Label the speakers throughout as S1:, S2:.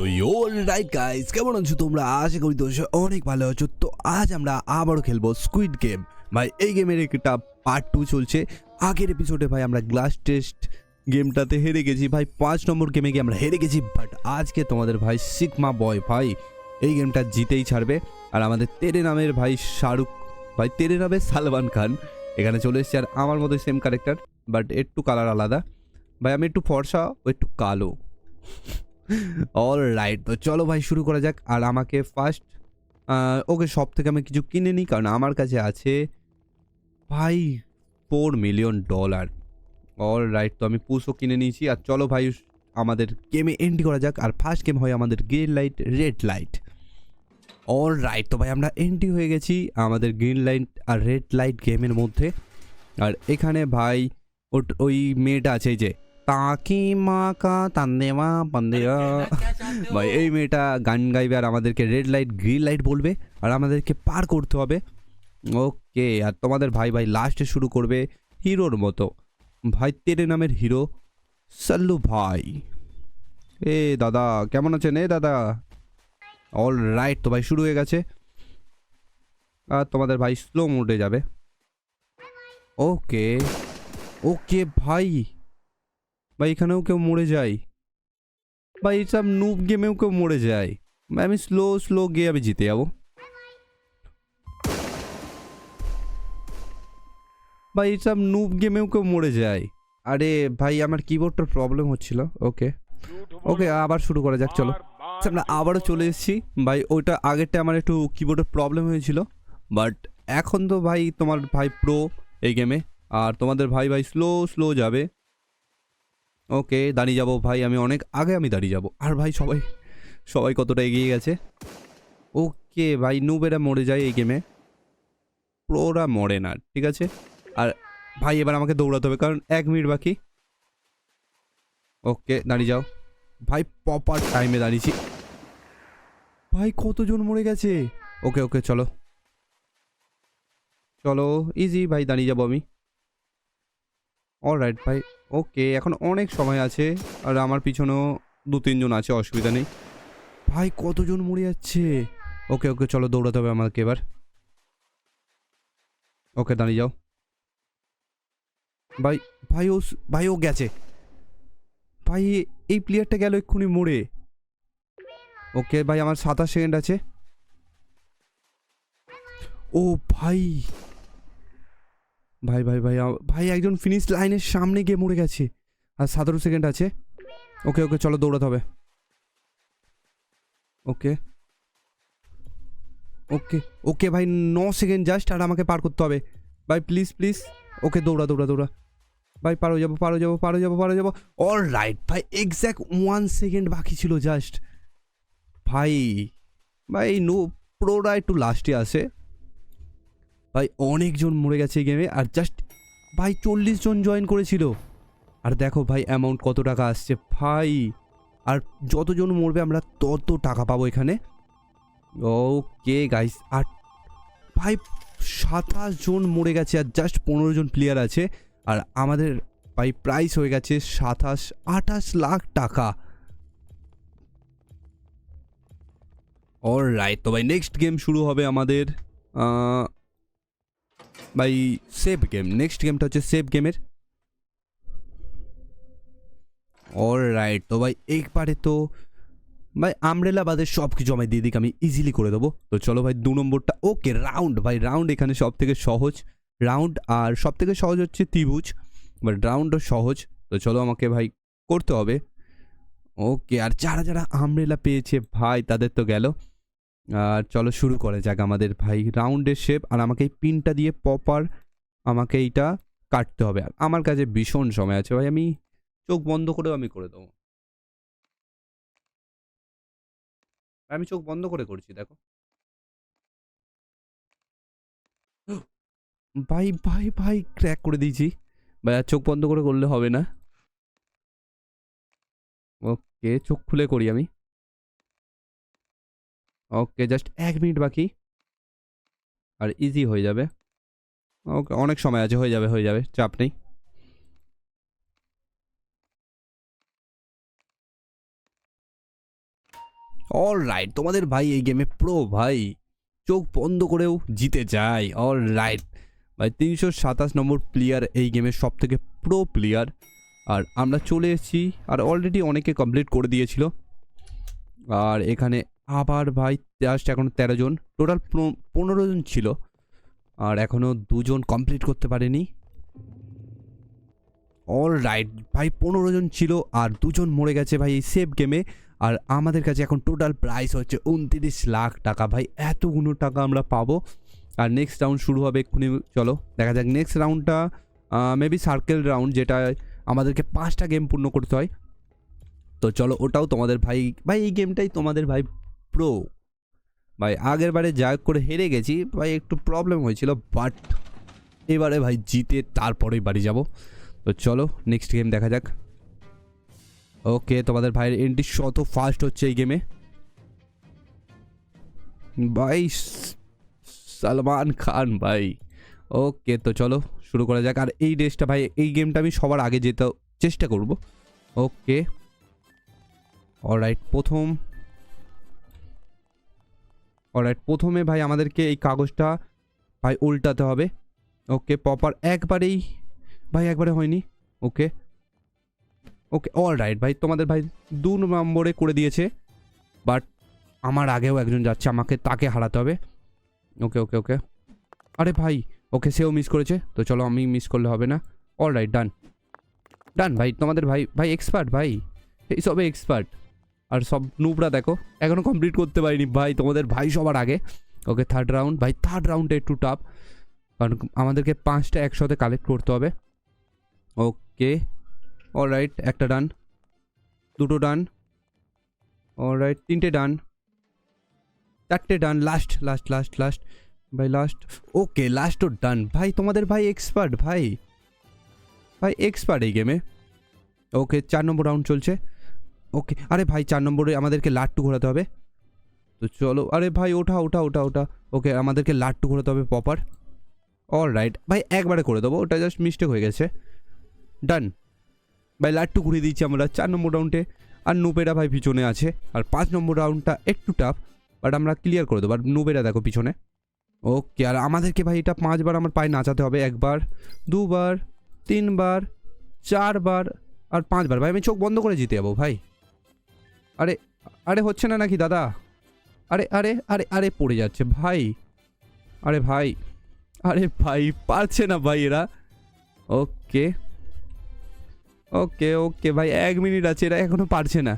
S1: তো your right guys কেমন আছো তোমরা? আশা করি তো অনেক ভালো আছো। তো আজ আমরা আবারও খেলব স্কুইড গেম ভাই, এই গেমের একটা পার্ট টু চলছে। আগের এপিসোডে ভাই আমরা গ্লাস টেস্ট গেমটাতে হেরে গেছি। ভাই, পাঁচ নম্বর গেমে গিয়ে আমরা হেরে গেছি। বাট আজকে তোমাদের ভাই সিকমা বয় ভাই, এই গেমটা জিতেই ছাড়বে। আর আমাদের তেরে নামের ভাই, শাহরুখ। ভাই, তেরে নামের সালমান খান। এখানে চলে এসেছে। আর আমার মতো সেম ক্যারেক্টার বাট একটু কালার আলাদা। ভাই, আমি একটু ফর্সা, ও একটু কালো। অল রাইট তো চলো ভাই, শুরু করা যাক। আর আমাকে ফার্স্ট ওকে সব থেকে আমি কিছু কিনে নিই, কারণ আমার কাছে আছে ভাই four million dollar all right তো আমি পুষও কিনে নিয়েছি। আর চলো ভাই, আমাদের গেমে এন্ট্রি করা যাক। আর ফার্স্ট গেম হয় আমাদের green light red light all right তো ভাই, আমরা এন্ট্রি হয়ে গেছি আমাদের গ্রিন লাইট আর রেড লাইট গেমের মধ্যে। আর এখানে ভাই ওই মেয়েটা আছে যে তাকি মা কা তান্দেমা পান্দেয়া ভাই এই মেয়েটা গান গাইবে আর আমাদেরকে রেড লাইট গ্রিন লাইট বলবে আর আমাদেরকে পার করতে হবে ওকে আর তোমাদের ভাই ভাই লাস্টে শুরু করবে হিরোর মতো ভাই তেরে নামের হিরো সাল্লু ভাই এ দাদা কেমন আছেন এ দাদা অল রাইট তো ভাই শুরু হয়ে গেছে। আর তোমাদের ভাই স্লো মোডে যাবে। ওকে ওকে ভাই। ভাই এখানেও কেউ মরে যায়। ভাই এইসব নুব গেমেও কেউ মরে যায়। আমি স্লো স্লো গিয়ে আমি জিতে যাব। ভাই এইসব নুব গেমেও কেউ মরে যায়। আরে ভাই, আমার কিবোর্ডটার প্রবলেম হচ্ছিল। ওকে ওকে আবার শুরু করা যাক, চলো। আমরা আবারও চলে এসেছি। ভাই, ওইটা আগেরটা আমার একটু কিবোর্ডের প্রবলেম হয়েছিল। বাট এখন তো ভাই, তোমার ভাই প্রো এই গেমে আর তোমাদের ভাই ভাই স্লো স্লো যাবে। ওকে, দাঁড়িয়ে যাব ভাই, আমি অনেক আগে আমি দাঁড়িয়ে যাব। আর ভাই, সবাই সবাই কতটা এগিয়ে গেছে? ওকে ভাই, নুবেরা মরে যায় এই গেমে প্রোরা মরে না, ঠিক আছে? আর ভাই, এবার আমাকে দৌড়াতে হবে, কারণ এক মিনিট বাকি। ওকে, দাঁড়িয়ে যাও। ভাই প্রপার টাইমে দাঁড়িয়েছি। ভাই, কতজন মরে গেছে? ওকে ওকে, চলো। চলো ইজি ভাই, দাঁড়িয়ে যাব আমি। অলরাইট ভাই ওকে এখন অনেক সময় আছে, আর আমার পিছনেও দু তিনজন আছে, অসুবিধা নেই। ভাই, কতজন মরে যাচ্ছে? ওকে ওকে চলো দৌড়াতে হবে আমাকে এবার। ওকে দাঁড়িয়ে যাও। ভাই ভাই, ও ভাই, ও গেছে। ভাই, এই প্লেয়ারটা গেল এক্ষুনি মরে। ওকে ভাই, আমার সাতাশ সেকেন্ড আছে। ও ভাই ভাই ভাই ভাই ভাই, একজন ফিনিশ লাইনের সামনে গিয়ে মরে গেছে। আর সতেরো সেকেন্ড আছে। ওকে ওকে চলো দৌড়াতে হবে। ওকে ওকে ওকে ভাই, ন সেকেন্ড জাস্ট আর আমাকে পার করতে হবে। ভাই প্লিজ প্লিজ ওকে দৌড়া দৌড়া দৌড়া। ভাই, পারো যাব পারো যাব পারো যাব পারো যাব। অল রাইট ভাই এক্স্যাক্ট ওয়ান সেকেন্ড বাকি ছিল জাস্ট ভাই ভাই নো প্রোরা একটু লাস্টে আসে ভাই অনেকজন মরে গেছে এই গেমে আর জাস্ট ভাই চল্লিশ জন জয়েন করেছিল। আর দেখো ভাই অ্যামাউন্ট কত টাকা আসছে, ভাই। আর যতজন মরবে আমরা তত টাকা পাবো এখানে। ওকে গাইস আর ভাই সাতাশ জন মরে গেছে আর জাস্ট পনেরো জন প্লেয়ার আছে। আর আমাদের ভাই প্রাইস হয়ে গেছে সাতাশ, আঠাশ লাখ টাকা। অল রাইট তো ভাই নেক্সট গেম শুরু হবে আমাদের। ভাই সেভ গেম নেক্সট গেমটা হচ্ছে সেভ গেমের অল রাইট তো ভাই একবারে তো, ভাই আমরেলা বাদে সব কিছু আমায় দিয়ে দিক, আমি ইজিলি করে দেবো। তো চলো ভাই, দু নম্বরটা ওকে রাউন্ড ভাই রাউন্ড এখানে সব থেকে সহজ। রাউন্ড আর সব থেকে সহজ হচ্ছে ত্রিভুজ। বাট রাউন্ডও সহজ। তো চলো আমাকে ভাই, করতে হবে। ওকে আর যারা যারা আমরেলা পেয়েছে, ভাই, তাদের তো গেল। আর চলো শুরু করে যাক আমাদের ভাই রাউন্ডের শেপ আর আমাকে এই পিনটা দিয়ে প্রপার আমাকে এইটা কাটতে হবে। আর আমার কাছে ভীষণ সময় আছে ভাই, আমি চোখ বন্ধ করেও আমি করে দেবো। আমি চোখ বন্ধ করে করছি, দেখো। ভাই ভাই ভাই ক্র্যাক করে দিয়েছি। ভাই, আর চোখ বন্ধ করে করলে হবে না। ওকে চোখ খুলে করি আমি। ওকে জাস্ট এক মিনিট বাকি। আর ইজি হয়ে যাবে। ওকে অনেক সময় আছে, হয়ে যাবে হয়ে যাবে, চাপ নেই। অল রাইট তোমাদের ভাই এই গেমে প্রো ভাই। চোখ বন্ধ করেও জিতে যায়। অল রাইট ভাই তিনশো সাতাশ নম্বর প্লেয়ার এই গেমের সব থেকে প্রো প্লেয়ার আর আমরা চলে এসেছি, আর অলরেডি অনেকে কমপ্লিট করে দিয়েছিল। আর এখানে আবার ভাই জাস্ট এখন তেরো জন। টোটাল পনেরো জন ছিল। আর এখনও দুজন কমপ্লিট করতে পারেনি। অল রাইট ভাই পনেরো জন ছিল আর দুজন মরে গেছে ভাই এই সেফ গেমে আর আমাদের কাছে এখন টোটাল প্রাইস হচ্ছে উনত্রিশ লাখ টাকা। ভাই এতগুলো টাকা আমরা পাবো। আর নেক্সট রাউন্ড শুরু হবে এক্ষুনি, চলো, দেখা যাক। নেক্সট রাউন্ডটা মেবি সার্কেল রাউন্ড যেটা আমাদেরকে পাঁচটা গেম পূর্ণ করতে হয়। তো চলো, ওটাও তোমাদের ভাই ভাই এই গেমটাই তোমাদের ভাই প্রো ভাই, আগের বারে যা করে হেরে গেছি, ভাই, একটু প্রবলেম হয়েছিল বাট এবারে ভাই জিতে তারপরেই বাড়ি যাব। তো চলো নেক্সট গেম দেখা যাক। ওকে তোমাদের ভাইয়ের এন্ট্রি শত ফাস্ট হচ্ছে এই গেমে ভাই, সালমান খান, ভাই। ওকে তো চলো, শুরু করা যাক। আর এই রেসটা ভাই, এই গেমটা আমি সবার আগে যেতে চেষ্টা করব। ওকে অলরাইট প্রথম অলরাইট প্রথমে ভাই আমাদেরকে এই কাগজটা ভাই উল্টাতে হবে। ওকে প্রপার একবারেই, ভাই একবারে হয়নি। ওকে ওকে অল রাইট ভাই, তোমাদের ভাই দু নম্বরে করে দিয়েছে। বাট আমার আগেও একজন যাচ্ছে আমাকে, তাকে হারাতে হবে। ওকে ওকে ওকে আরে ভাই ওকে সেও মিস করেছে। তো চলো আমি মিস করলে হবে না। অল রাইট ডান ডান ভাই, তোমাদের ভাই ভাই এক্সপার্ট ভাই। এই সবে এক্সপার্ট আর সব নুবরা দেখো এখনও কমপ্লিট করতে পারিনি। ভাই, তোমাদের ভাই সবার আগে। ওকে থার্ড রাউন্ড ভাই থার্ড রাউন্ডে একটু টাফ কারণ আমাদেরকে পাঁচটা একসাথে কালেক্ট করতে হবে। ওকে অলরাইট একটা ডান দুটো ডান অলরাইট তিনটে ডান চারটে done last last last last ভাই লাস্ট ওকে লাস্টও ডান ভাই, তোমাদের ভাই এক্সপার্ট ভাই। ভাই এক্সপার্ট এই গেমে ওকে, চার নম্বর রাউন্ড চলছে। ওকে আরে ভাই, চার নম্বরে আমাদেরকে লাট্টু ঘোরাতে হবে। তো চলো, আরে ভাই, ওঠা ওঠা ওঠা ওঠা। ওকে আমাদেরকে লাট্টু ঘোরাতে হবে প্রপার অল রাইট ভাই, একবারে করে দেবো, ওটা জাস্ট মিস্টেক হয়ে গেছে। ডান ভাই, লাট্টু ঘুরিয়ে দিচ্ছি আমরা চার নম্বর রাউন্ডে আর নুপেরা ভাই পিছনে আছে, আর পাঁচ নম্বর রাউন্ডটা একটু টাফ বাট আমরা ক্লিয়ার করে দেবো। আর নুবেরা দেখো পিছনে। ওকে আর আমাদেরকে ভাই, এটা পাঁচবার আমার পায়ে নাচাতে হবে, একবার, দুবার, তিনবার, চারবার, আর পাঁচবার। ভাই, আমি চোখ বন্ধ করে জিতে যাব, ভাই। আরে আরে হচ্ছে না নাকি দাদা? আরে আরে আরে আরে পড়ে যাচ্ছে ভাই। আরে ভাই আরে ভাই, পারছে না ভাই এরা। ওকে। ওকে ওকে ভাই, এক মিনিট আছে, এরা এখনও পারছে না।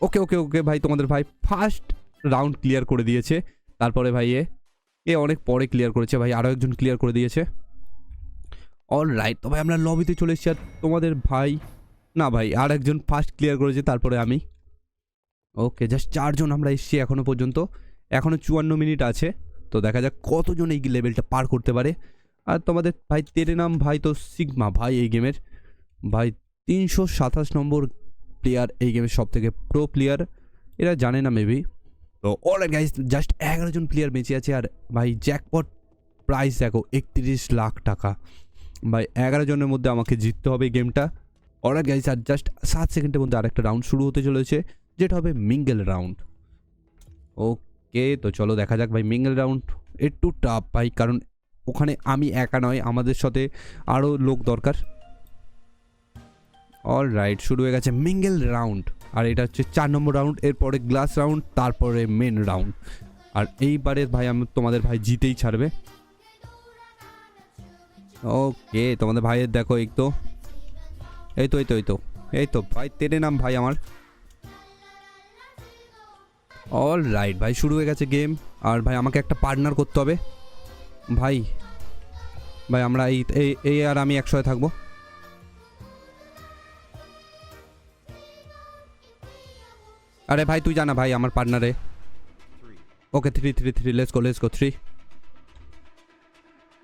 S1: ওকে ওকে ওকে ভাই, তোমাদের ভাই ফার্স্ট রাউন্ড ক্লিয়ার করে দিয়েছে। তারপরে ভাই এ এ অনেক পরে ক্লিয়ার করেছে ভাই আরও একজন ক্লিয়ার করে দিয়েছে। অল রাইট তো ভাই আমরা লবিতে চলে এসেছি, আর তোমাদের ভাই না ভাই, আর একজন ফার্স্ট ক্লিয়ার করেছে, তারপরে আমি। ওকে জাস্ট চারজন আমরা এসেছি এখনও পর্যন্ত। এখনও চুয়ান্ন মিনিট আছে, তো দেখা যাক কতজন এই লেভেলটা পার করতে পারে। আর তোমাদের ভাই, তেরে নাম ভাই তো সিগমা ভাই এই গেমের ভাই, তিনশো সাতাশ নম্বর প্লেয়ার এই গেমের সব থেকে প্রো প্লেয়ার এরা জানে না মেবি তো অল গাইজ জাস্ট এগারো জন প্লেয়ার বেঁচে আছে, আর ভাই জ্যাকপট প্রাইস দেখো, একত্রিশ লাখ টাকা। ভাই, এগারো জনের মধ্যে আমাকে জিততে হবে গেমটা অল গাইজ আর জাস্ট সাত সেকেন্ডের মধ্যে আরেকটা রাউন্ড শুরু হতে চলেছে, যেটা হবে মিঙ্গেল রাউন্ড ওকে তো চলো দেখা যাক ভাই মিঙ্গেল রাউন্ড একটু টাফ ভাই, কারণ ওখানে আমি একা নয়, আমাদের সাথে আরও লোক দরকার। অল রাইট শুরু হয়ে গেছে মিঙ্গেল রাউন্ড আর এটা হচ্ছে চার নম্বর রাউন্ড এরপরে গ্লাস রাউন্ড তারপরে মেন রাউন্ড আর এইবারে ভাই, আমি তোমাদের ভাই জিতেই ছাড়বে। ওকে তোমাদের ভাইয়ের দেখো এই তো। এই তো এই তো এই তো। এই তো ভাই, তেরে নাম ভাই আমার। অল রাইট ভাই, শুরু হয়ে গেছে গেম আর ভাই, আমাকে একটা পার্টনার করতে হবে। ভাই ভাই, আমরা এই, এই- আর আমি একসাথে থাকব। আরে ভাই, তুই জানা ভাই, আমার পার্টনারে okay three three three let's go let's go three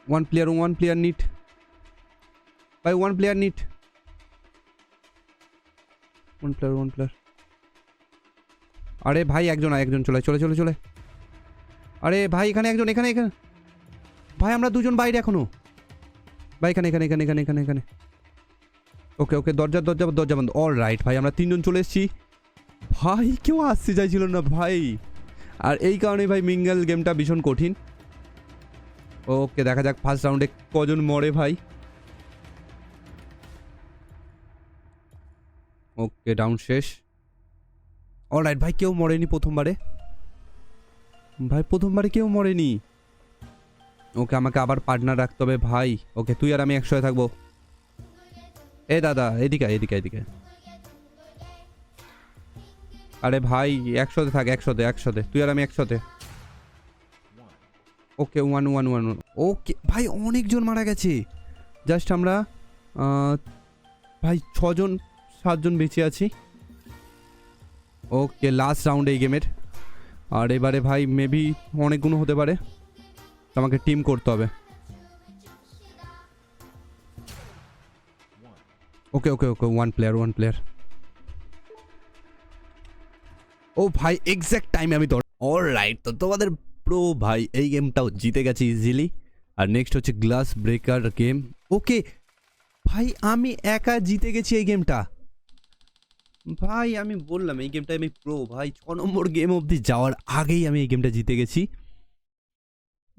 S1: one player one player neat ভাই one player neat one player one player আরে ভাই, একজন একজন চলে চলে চলে চলে। আরে ভাই, এখানে একজন, এখানে এখানে। ভাই, আমরা দুজন বাইরে এখনও। ভাই, এখানে এখানে এখানে এখানে এখানে এখানে। ওকে ওকে, দরজা দরজা দরজা বন্ধ। অল রাইট ভাই, আমরা তিনজন চলে এসেছি। ভাই, কেউ আসতে চাইছিল না, ভাই। আর এই কারণে ভাই মিঙ্গেল গেমটা ভীষণ কঠিন। ওকে, দেখা যাক ফার্স্ট রাউন্ডে কজন মরে ভাই। ওকে ডাউন শেষ। অলরাইট ভাই, কেউ মরেনি প্রথমবারে? ভাই, প্রথমবারে কেউ মরেনি। ওকে, আমাকে আবার পার্টনার রাখতে হবে, ভাই। ওকে, তুই আর আমি একসাথে থাকব। এ, দাদা, এদিকে এদিকে এদিকে। আরে ভাই, একসাথে থাক, একসাথে একসাথে। তুই আর আমি একসাথে। Okay one one one okay, ভাই, অনেকজন মারা গেছে। জাস্ট আমরা ভাই, ছজন সাতজন বেঁচে আছি। ওকে লাস্ট রাউন্ড এই গেমের আর এবারে ভাই মেবি অনেকগুলো হতে পারে। আমাকে টিম করতে হবে। Okay okay okay one player one player ও ভাই এক্স্যাক্ট টাইমে আমি অল রাইট তো তোমাদের প্রো ভাই, এই গেমটাও জিতে গেছে ইজিলি আর নেক্সট হচ্ছে গ্লাস ব্রেকার গেম ওকে ভাই, আমি একা জিতে গেছি এই গেমটা ভাই, আমি বললাম এই গেমটা আমি প্রো ভাই। ছ নম্বর গেম অবধি যাওয়ার আগেই আমি এই গেমটা জিতে গেছি।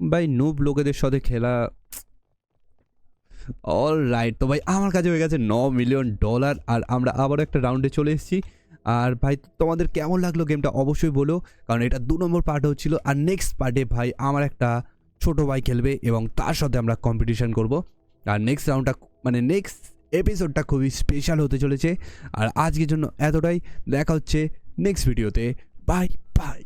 S1: ভাই নুব লোকেদের সাথে খেলা। অল রাইট তো ভাই, আমার কাছে হয়ে গেছে ন মিলিয়ন ডলার আর আমরা আবারও একটা রাউন্ডে চলে এসেছি। আর ভাই, তোমাদের কেমন লাগল গেমটা অবশ্যই বলো। কারণ এটা দু নম্বর পার্ট হচ্ছিল আর নেক্সট পার্টে ভাই, আমার একটা ছোট ভাই খেলবে এবং তার সাথে আমরা কম্পিটিশান করব। আর নেক্সট রাউন্ডটা মানে নেক্সট এপিসোডটা খুবই স্পেশাল হতে চলেছে। আর আজকের জন্য এতটাই। দেখা হচ্ছে নেক্সট ভিডিওতে বাই বাই